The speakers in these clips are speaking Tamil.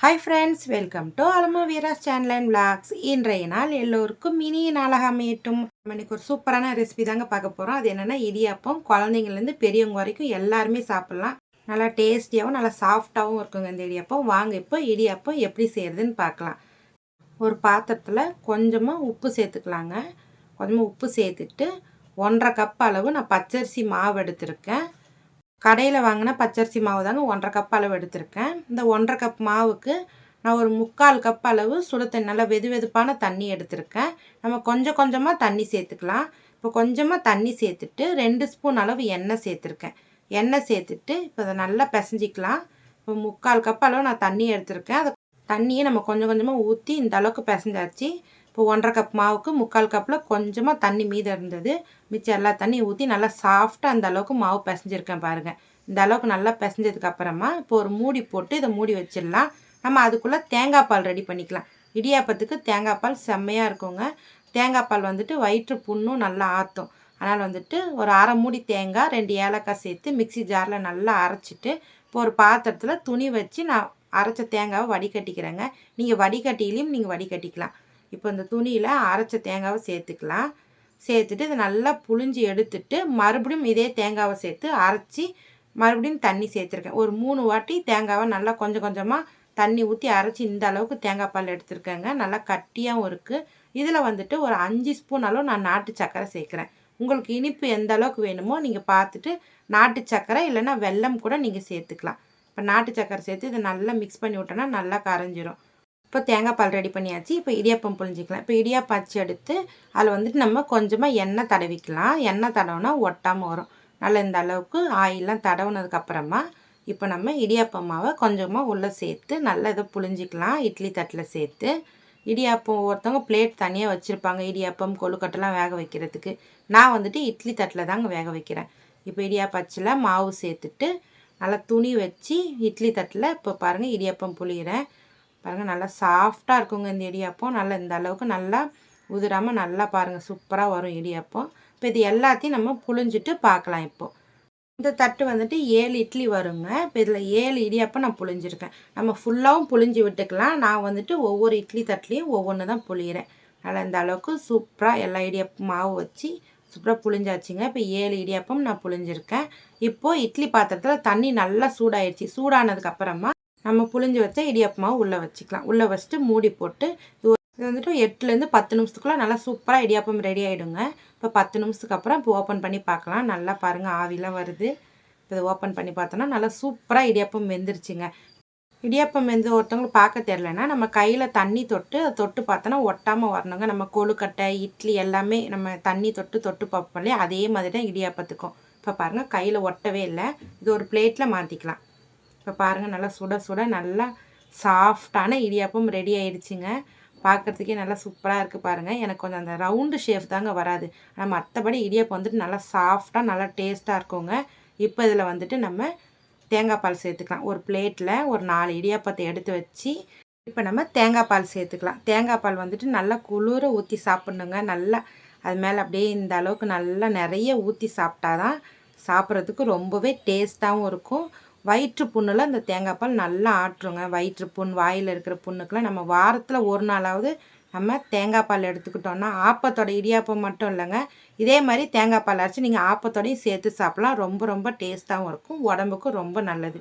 ஹாய் ஃப்ரெண்ட்ஸ் வெல்கம் டு அலமோ வீராஸ் சேனல் அண்ட் விளாக்ஸ் இன்றைய நாள் எல்லோருக்கும் மினி நாளாக அமையட்டும். இன்னைக்கு ஒரு சூப்பரான ரெசிபி தாங்க பார்க்க போகிறோம் அது என்னென்னா இடியாப்பம் குழந்தைங்கள்லேருந்து பெரியவங்க வரைக்கும் எல்லாருமே சாப்பிட்லாம். நல்லா டேஸ்டியாகவும் நல்லா சாஃப்டாகவும் இருக்குங்க இந்த இடியாப்பம். வாங்க இப்போ இடியாப்பம் எப்படி செய்கிறதுன்னு பார்க்கலாம். ஒரு பாத்திரத்தில் கொஞ்சமாக உப்பு சேர்த்துக்கலாங்க. கொஞ்சமாக உப்பு சேர்த்துட்டு ஒன்றரை கப் அளவு நான் பச்சரிசி மாவு எடுத்திருக்கேன். கடையில் வாங்கின பச்சரிசி மாவு தாங்க ஒன்றரை கப் அளவு எடுத்திருக்கேன். இந்த ஒன்றரை கப் மாவுக்கு நான் ஒரு முக்கால் கப் அளவு சுடு தண்ணி நல்லா வெது வெதுப்பான தண்ணி எடுத்திருக்கேன். நம்ம கொஞ்சம் கொஞ்சமாக தண்ணி சேர்த்துக்கலாம். இப்போ கொஞ்சமாக தண்ணி சேர்த்துட்டு ரெண்டு ஸ்பூன் அளவு எண்ணெய் சேர்த்துருக்கேன். எண்ணெய் சேர்த்துட்டு இப்போ அதை நல்லா பிசைஞ்சிக்கலாம். இப்போ முக்கால் கப் அளவு நான் தண்ணி எடுத்திருக்கேன். அதை தண்ணியை நம்ம கொஞ்சம் கொஞ்சமாக ஊற்றி இந்த அளவுக்கு பிசைஞ்சாச்சு. இப்போ ஒன்றரை கப் மாவுக்கு முக்கால் கப்பில் கொஞ்சமாக தண்ணி மீதம் இருந்தது. மிச்சம் எல்லா தண்ணியும் ஊற்றி நல்லா சாஃப்டாக அந்த அளவுக்கு மாவு பிசைஞ்சிருக்கேன் பாருங்கள் இந்த அளவுக்கு நல்லா பிசைஞ்சதுக்கு அப்புறமா இப்போ ஒரு மூடி போட்டு இதை மூடி வச்சிடலாம். நம்ம அதுக்குள்ளே தேங்காய் பால் ரெடி பண்ணிக்கலாம். இடியாப்பத்துக்கு தேங்காய் பால் செம்மையாக இருக்குங்க. தேங்காய் பால் வந்துட்டு வயிற்று புண்ணும் நல்லா ஆற்றும் அதனால் வந்துட்டு ஒரு அரை மூடி தேங்காய் ரெண்டு ஏலக்காய் சேர்த்து மிக்சி ஜாரில் நல்லா அரைச்சிட்டு இப்போ ஒரு பாத்திரத்தில் துணி வச்சு நான் அரைச்ச தேங்காவை வடிகட்டிக்கிறேங்க. நீங்கள் வடிகட்டிலையும் நீங்கள் வடிகட்டிக்கலாம். இப்போ இந்த துணியில் அரைச்ச தேங்காவை சேர்த்துக்கலாம். சேர்த்துட்டு இதை நல்லா புழிஞ்சு எடுத்துட்டு மறுபடியும் இதே தேங்காவை சேர்த்து அரைச்சி மறுபடியும் தண்ணி சேர்த்துருக்கேன். ஒரு மூணு வாட்டி தேங்காவை நல்லா கொஞ்சம் கொஞ்சமாக தண்ணி ஊற்றி அரைச்சி இந்த அளவுக்கு தேங்காய் பால் எடுத்துருக்கேங்க. நல்லா கட்டியாகவும் இருக்குது இதில் வந்துட்டு ஒரு அஞ்சு ஸ்பூன் அளவு நான் நாட்டு சர்க்கரை சேர்க்குறேன். உங்களுக்கு இனிப்பு எந்த அளவுக்கு வேணுமோ நீங்கள் பார்த்துட்டு நாட்டு சர்க்கரை இல்லைன்னா வெல்லம் கூட நீங்கள் சேர்த்துக்கலாம். இப்போ நாட்டு சர்க்கரை சேர்த்து இதை நல்லா மிக்ஸ் பண்ணி விட்டோன்னா நல்லா கரைஞ்சிரும். இப்போ தேங்காய் பால் ரெடி பண்ணியாச்சு. இப்போ இடியாப்பம் புழிஞ்சிக்கலாம். இப்போ இடியாப்பாச்சு எடுத்து அதில் வந்துட்டு நம்ம கொஞ்சமாக எண்ணெய் தடவிக்கலாம். எண்ணெய் தடவுனா ஒட்டாமல் வரும். நல்லா இந்த அளவுக்கு ஆயிலெலாம் தடவுனதுக்கப்புறமா இப்போ நம்ம இடியாப்பம் மாவை கொஞ்சமாக உள்ளே சேர்த்து நல்லா இதை புழிஞ்சிக்கலாம். இட்லி தட்டில் சேர்த்து. இடியாப்பம் ஒருத்தவங்க பிளேட் தனியாக வச்சுருப்பாங்க. இடியாப்பம் கொழுக்கட்டெல்லாம் வேக வைக்கிறதுக்கு. நான் வந்துட்டு இட்லி தட்டில் தாங்க வேக வைக்கிறேன். இப்போ இடியாப்பச்சில் மாவு சேர்த்துட்டு நல்லா துணி வச்சு இட்லி தட்டில் இப்போ பாருங்கள் இடியாப்பம் புளிகிறேன் பாருங்கள் நல்லா சாஃப்டாக இருக்குங்க இந்த இடியாப்பம் நல்லா இந்த அளவுக்கு நல்லா உதிராமல் நல்லா பாருங்கள் சூப்பராக வரும் இடியாப்பம் இப்போ இது எல்லாத்தையும் நம்ம புழிஞ்சிட்டு பார்க்கலாம் இப்போது இந்த தட்டு வந்துட்டு ஏழு இட்லி வருங்க. இப்போ இதில் ஏழு இடியாப்பம் நான் புழிஞ்சிருக்கேன். நம்ம ஃபுல்லாகவும் புழிஞ்சு விட்டுக்கலாம். நான் வந்துட்டு ஒவ்வொரு இட்லி தட்டுலேயும் ஒவ்வொன்று தான் புழியிறேன். நல்லா இந்த அளவுக்கு சூப்பராக எல்லா இடியாப்பம் மாவு வச்சு சூப்பராக புழிஞ்சாச்சுங்க. இப்போ ஏழு இடியாப்பம் நான் புழிஞ்சிருக்கேன். இப்போது இட்லி பாத்திரத்தில் தண்ணி நல்லா சூடாயிடுச்சு சூடானதுக்கப்புறமா நம்ம புளிஞ்சு வச்ச இடியாப்பமாவை உள்ளே வச்சுக்கலாம். உள்ளே வச்சுட்டு மூடி போட்டு இது வந்துட்டு எட்டுலேருந்து பத்து நிமிஷத்துக்குள்ளே நல்லா சூப்பராக இடியாப்பம் ரெடி ஆகிடுங்க இப்போ பத்து நிமிஷத்துக்கு அப்புறம் இப்போ ஓப்பன் பண்ணி பார்க்கலாம். நல்லா பாருங்கள் ஆவிலாம் வருது. இதை ஓப்பன் பண்ணி பார்த்தோன்னா நல்லா சூப்பராக இடியாப்பம் வெந்துருச்சுங்க. இடியாப்பம் வெந்து ஒருத்தவங்களுக்கு பார்க்க தெரிலனா நம்ம கையில் தண்ணி தொட்டு தொட்டு பார்த்தோன்னா ஒட்டாமல் வரணுங்க. நம்ம கொழுக்கட்டை இட்லி எல்லாமே நம்ம தண்ணி தொட்டு தொட்டு பார்ப்போம் இல்லையா? அதே மாதிரி தான் இடியாப்பத்துக்கும். இப்போ பாருங்கள் கையில் ஒட்டவே இல்லை. இது ஒரு பிளேட்டில் மாற்றிக்கலாம் இப்போ பாருங்கள் நல்லா சுட சுட நல்லா சாஃப்டான இடியாப்பம் ரெடி ஆயிடுச்சுங்க. பார்க்குறதுக்கே நல்லா சூப்பராக இருக்குது பாருங்கள் எனக்கு கொஞ்சம் அந்த ரவுண்டு ஷேப் தாங்க வராது. ஆனால் மற்றபடி இடியாப்பம் வந்துட்டு நல்லா சாஃப்டாக நல்லா டேஸ்ட்டாக இருக்குங்க. இப்போ இதில் வந்துட்டு நம்ம தேங்காய் பால் சேர்த்துக்கலாம். ஒரு பிளேட்டில் ஒரு நாலு இடியாப்பத்தை எடுத்து வச்சு இப்போ நம்ம தேங்காய் பால் சேர்த்துக்கலாம். தேங்காய் பால் வந்துட்டு நல்லா குளிர ஊற்றி சாப்பிட்ணுங்க. நல்லா அது மேலே அப்படியே இந்த அளவுக்கு நல்லா நிறைய ஊற்றி சாப்பிட்டா தான் சாப்பிட்றதுக்கு ரொம்பவே டேஸ்ட்டாகவும் இருக்கும். வயிற்று புண்ணில் இந்த தேங்காய் பால் நல்லா ஆட்டுருங்க வயிற்று புண் வாயில் இருக்கிற புண்ணுக்கெலாம் நம்ம வாரத்தில் ஒரு நாளாவது நம்ம தேங்காய் பால் எடுத்துக்கிட்டோன்னா ஆப்பத்தோட இடியாப்பம் மட்டும் இல்லைங்க. இதே மாதிரி தேங்காய் பால் அரைச்சி நீங்கள் ஆப்பத்தோடையும் சேர்த்து சாப்பிட்லாம். ரொம்ப ரொம்ப டேஸ்ட்டாகவும் இருக்கும். உடம்புக்கும் ரொம்ப நல்லது.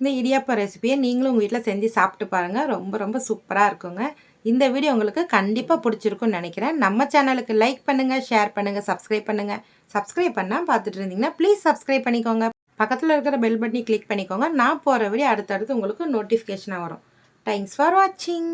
இந்த இடியாப்ப ரெசிபியை நீங்களும் உங்கள் வீட்டில் செஞ்சு சாப்பிட்டு பாருங்கள் ரொம்ப ரொம்ப சூப்பராக இருக்குங்க. இந்த வீடியோ உங்களுக்கு கண்டிப்பாக பிடிச்சிருக்குன்னு நினைக்கிறேன். நம்ம சேனலுக்கு லைக் பண்ணுங்கள் ஷேர் பண்ணுங்கள் சப்ஸ்கிரைப் பண்ணுங்கள் சப்ஸ்கிரைப் பண்ணால் பார்த்துட்டு இருந்தீங்கன்னா ப்ளீஸ் சப்ஸ்கிரைப் பண்ணிக்கோங்க. பக்கத்தில் இருக்கிற பெல் பட்டனி கிளிக் பண்ணிக்கோங்க. நான் போகிற வீடியோ அடுத்தடுத்து உங்களுக்கு நோட்டிஃபிகேஷனாக வரும். தேங்க்ஸ் ஃபார் வாட்சிங்